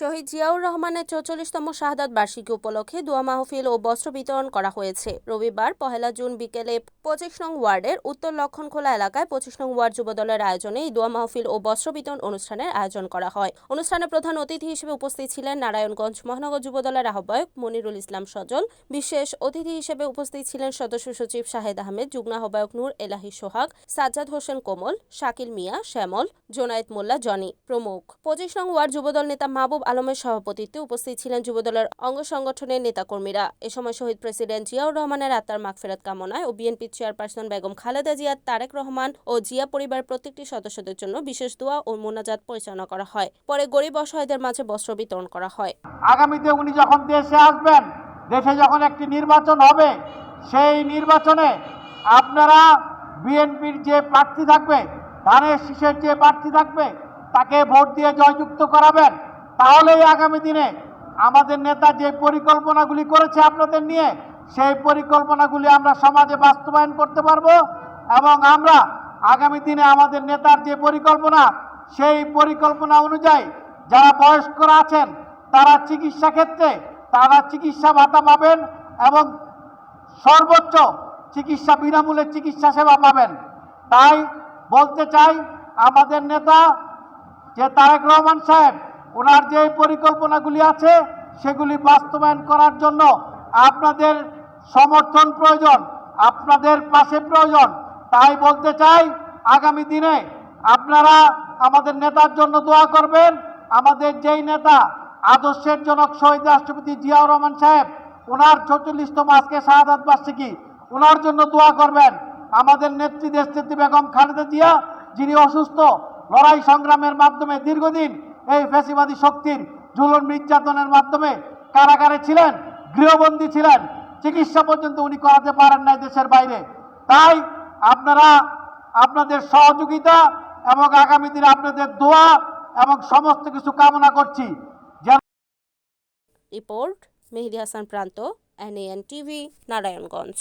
শহীদ জিয়াউর রহমানের চৌচল্লিশতম শাহাদাত বার্ষিকী উপলক্ষে দোয়া মাহফিল ও বস্ত্র বিতরণ করা হয়েছে। রবিবার, পহেলা জুন বিকেলে পঁচিশ নং ওয়ার্ডের উত্তর লক্ষণখোলা এলাকায় পঁচিশ নং ওয়ার্ড যুবদলের আয়োজনে এই দোয়া মাহফিল ও বস্ত্র বিতরণ অনুষ্ঠানের আয়োজন করা হয়। অনুষ্ঠানে প্রধান অতিথি হিসেবে উপস্থিত ছিলেন নারায়ণগঞ্জ মহানগর যুবদলের আহ্বায়ক মনিরুল ইসলাম সজল, বিশেষ অতিথি হিসেবে উপস্থিত ছিলেন সদস্য সচিব শাহেদ আহমেদ, যুগ্ম আহ্বায়ক নূর এলাহি সোহাগ, সাজ্জাদ হোসেন কোমল, শাকিল মিয়া, শ্যামল জোনায়েত মোল্লা, জনি প্রমুখ। পঁচিশ নং ওয়ার্ড যুবদল নেতা মাহবুব আলমের সভাপতিত্বে উপস্থিত ছিলেন যুবদলের অঙ্গ সংগঠনের নেতাকর্মীরা। এ সময় শহীদ প্রেসিডেন্ট জিয়াউর রহমানের আত্মার মাগফেরাত কামনায় ও বিএনপি চেয়ারপারসন বেগম খালেদা জিয়া তারেক রহমান ও জিয়া পরিবার প্রত্যেকটি সদস্যদের জন্য বিশেষ দোয়া ও মোনাজাত পরিচালনা করা হয়। পরে গরিব অসহায়দের মাঝে বস্ত্র বিতরণ করা হয়। আগামীতে উনি যখন দেশে আসবেন, দেশে যখন একটি নির্বাচন হবে, সেই নির্বাচনে আপনারা বিএনপির যে প্রার্থী থাকবে, ধানের শীষের যে প্রার্থী থাকবে, তাকে ভোট দিয়ে জয়যুক্ত করাবেন। তাহলেই আগামী দিনে আমাদের নেতা যে পরিকল্পনাগুলি করেছে আপনাদের নিয়ে, সেই পরিকল্পনাগুলি আমরা সমাজে বাস্তবায়ন করতে পারব এবং আমরা আগামী দিনে আমাদের নেতার যে পরিকল্পনা, সেই পরিকল্পনা অনুযায়ী যারা বয়স্করা আছেন, তারা চিকিৎসা ক্ষেত্রে, তারা চিকিৎসা ভাতা পাবেন এবং সর্বোচ্চ চিকিৎসা, বিনামূল্যে চিকিৎসা সেবা পাবেন। তাই বলতে চাই, আমাদের নেতা যে তারেক রহমান সাহেব ওনার যে পরিকল্পনাগুলি আছে, সেগুলি বাস্তবায়ন করার জন্য আপনাদের সমর্থন প্রয়োজন, আপনাদের পাশে প্রয়োজন। তাই বলতে চাই, আগামী দিনে আপনারা আমাদের নেতার জন্য দোয়া করবেন। আমাদের যেই নেতা আদর্শের জনক শহীদ রাষ্ট্রপতি জিয়াউর রহমান সাহেব, ওনার চৌচল্লিশতম আজকে শাহাদাত বার্ষিকী, ওনার জন্য দোয়া করবেন। আমাদের নেত্রী দেশনেত্রী বেগম খালেদা জিয়া, যিনি অসুস্থ, লড়াই সংগ্রামের মাধ্যমে দীর্ঘদিন এই ফ্যাসিবাদী শক্তির জুলন নির্যাতনের মাধ্যমে কারাগারে ছিলেন, গৃহবন্দী ছিলেন, চিকিৎসা পর্যন্ত উনি করাতে পারেন নাই দেশের বাইরে। তাই আপনারা আপনাদের সহযোগিতা এবং আগামী দিনে আপনাদের দোয়া এবং সমস্ত কিছু কামনা করছি। রিপোর্ট, মেহেদি হাসান প্রান্ত, এনএএন টিভি, নারায়ণগঞ্জ।